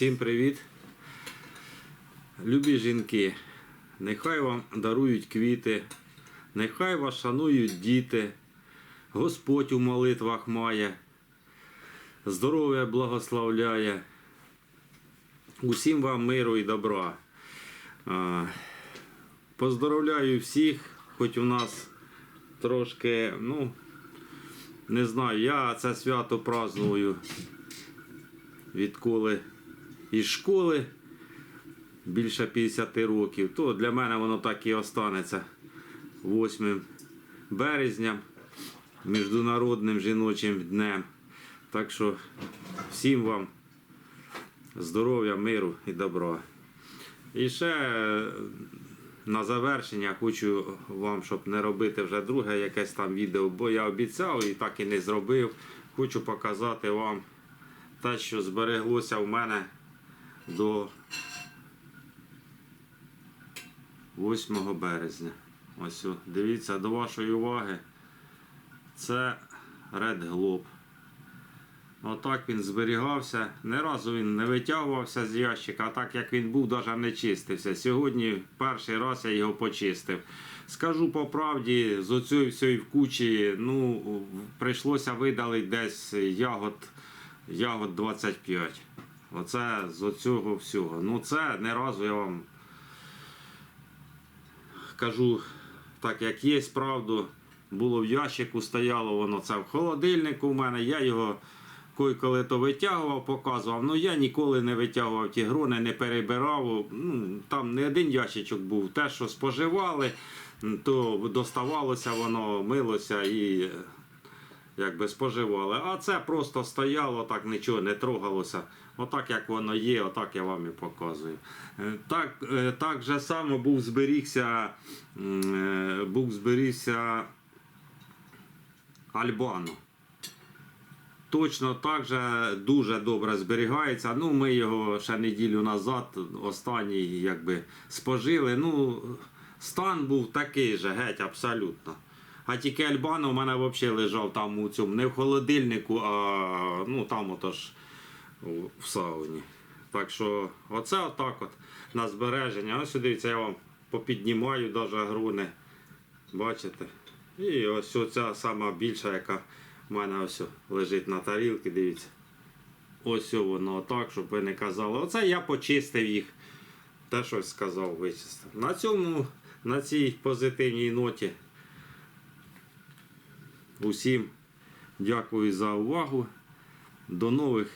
Всім привіт. Любі жінки, нехай вам дарують квіти, нехай вас шанують діти, Господь у молитвах має, здоров'я благословляє. Усім вам миру і добра. Поздоровляю всіх, хоч у нас трошки, ну, не знаю, я це свято праздную відколи із школи більше 50 років, то для мене воно так і останеться 8 березня, Міжнародним жіночим днем. Так що всім вам здоров'я, миру і добра. І ще е, на завершення хочу вам, щоб не робити вже друге якесь там відео, бо я обіцяв і так і не зробив. Хочу показати вам те, що збереглося в мене до 8 березня. Ось, дивіться, до вашої уваги. Це Red Globe. Отак він зберігався. Не разу він не витягувався з ящика, а так як він був, навіть не чистився. Сьогодні перший раз я його почистив. Скажу по правді, з оцієї всієї вкучі, ну, прийшлося видалити десь ягод, ягод 25. Оце з оцього всього. Ну це не разу я вам кажу так, як є, правду. Було в ящику, стояло воно це в холодильнику у мене. Я його коли то витягував, показував. Ну я ніколи не витягував ті грони, не перебирав. Ну, там не один ящичок був. Те, що споживали, то доставалося воно, милося і якби споживали. А це просто стояло, так нічого не трогалося. Отак як воно є, отак я вам і показую. Е, Так, е, так же само був зберігся, е, був зберігся Альбано. Точно так же дуже добре зберігається. Ну, ми його ще неділю назад, останній, якби спожили. Ну, стан був такий же, геть, абсолютно. А тільки Альбано у мене взагалі лежав там у цьому, не в холодильнику, а ну там отож в сауні. Так що оце отак от на збереження. Ось дивіться, я вам попіднімаю навіть груни. Бачите? І ось оця сама більша, яка в мене ось лежить на тарілці, дивіться. Ось воно отак, щоб ви не казали. Оце я почистив їх. Те щось сказав, вичистив. На цьому, на цій позитивній ноті. Усім дякую за увагу. До нових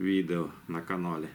відео на каналі.